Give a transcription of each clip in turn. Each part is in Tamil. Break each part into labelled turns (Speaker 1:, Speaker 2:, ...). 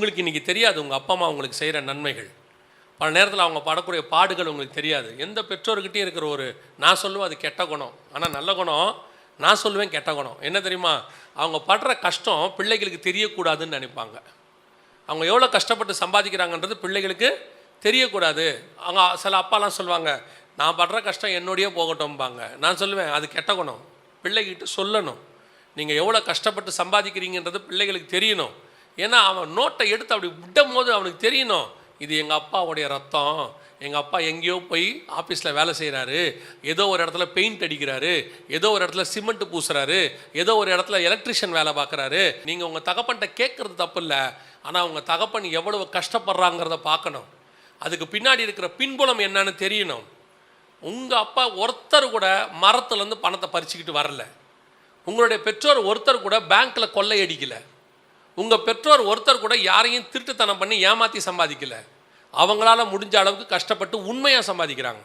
Speaker 1: உங்களுக்கு இன்றைக்கி தெரியாது உங்கள் அப்பா அம்மா உங்களுக்கு செய்கிற நன்மைகள். பல நேரத்தில் அவங்க படக்கூடிய பாடுகள் உங்களுக்கு தெரியாது. எந்த பெற்றோர்கிட்டையும் இருக்கிற ஒரு நான் சொல்லுவேன் அது கெட்ட குணம். ஆனால் நல்ல குணம் நான் சொல்லுவேன் கெட்ட குணம். என்ன தெரியுமா? அவங்க படுற கஷ்டம் பிள்ளைகளுக்கு தெரியக்கூடாதுன்னு நினைப்பாங்க. அவங்க எவ்வளோ கஷ்டப்பட்டு சம்பாதிக்கிறாங்கன்றது பிள்ளைகளுக்கு தெரியக்கூடாது. அவங்க சில அப்பாலாம் சொல்லுவாங்க நான் படுற கஷ்டம் என்னோடையே போகட்டும்பாங்க. நான் சொல்லுவேன் அது கெட்ட குணம். பிள்ளைகிட்ட சொல்லணும். நீங்கள் எவ்வளோ கஷ்டப்பட்டு சம்பாதிக்கிறீங்கன்றது பிள்ளைகளுக்கு தெரியணும். ஏன்னா அவன் நோட்டை எடுத்து அப்படி விடும் போது அவனுக்கு தெரியணும் இது எங்கள் அப்பாவுடைய ரத்தம் எங்கள் அப்பா எங்கேயோ போய் ஆஃபீஸில் வேலை செய்கிறாரு ஏதோ ஒரு இடத்துல பெயிண்ட் அடிக்கிறாரு ஏதோ ஒரு இடத்துல சிமெண்ட் பூசுறாரு ஏதோ ஒரு இடத்துல எலக்ட்ரிஷியன் வேலை பார்க்குறாரு. நீங்கள் உங்கள் தகப்பன்கிட்ட கேட்குறது தப்பு இல்லை ஆனால் உங்கள் தகப்பன் எவ்வளவு கஷ்டப்படுறாங்கிறத பார்க்கணும். அதுக்கு பின்னாடி இருக்கிற பின்புலம் என்னன்னு தெரியணும். உங்கள் அப்பா ஒருத்தர் கூட மரத்துலேருந்து பணத்தை பறிச்சுக்கிட்டு வரல. உங்களுடைய பெற்றோர் ஒருத்தர் கூட பேங்க்கில் கொள்ளையடிக்கலை. உங்கள் பெற்றோர் ஒருத்தர் கூட யாரையும் திருட்டுத்தனம் பண்ணி ஏமாற்றி சம்பாதிக்கல. அவங்களால முடிஞ்ச அளவுக்கு கஷ்டப்பட்டு உண்மையாக சம்பாதிக்கிறாங்க.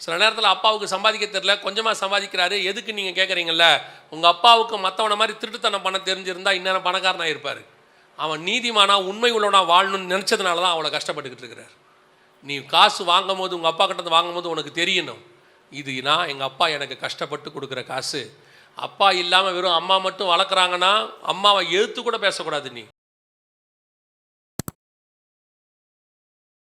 Speaker 1: சில நேரத்தில் அப்பாவுக்கு சம்பாதிக்க தெரில கொஞ்சமாக சம்பாதிக்கிறாரு எதுக்கு நீங்கள் கேட்குறீங்கல்ல உங்கள் அப்பாவுக்கு மற்றவனை மாதிரி திருட்டுத்தனம் பண்ண தெரிஞ்சிருந்தா இன்னும் பணக்காரனாக இருப்பார். அவன் நீதிமானா உண்மை உள்ளவனா வாழணும்னு நினச்சதுனால தான் அவளை கஷ்டப்பட்டுக்கிட்டு இருக்கிறார். நீ காசு வாங்கும் போது உங்கள் அப்பா கிட்ட வாங்கும் போது உனக்கு தெரியணும். இது நான் எங்கள் அப்பா எனக்கு கஷ்டப்பட்டு கொடுக்குற காசு. அப்பா இல்லாமல் வெறும் அம்மா மட்டும் வளர்க்குறாங்கன்னா அம்மாவை எழுத்து கூட பேசக்கூடாது நீ.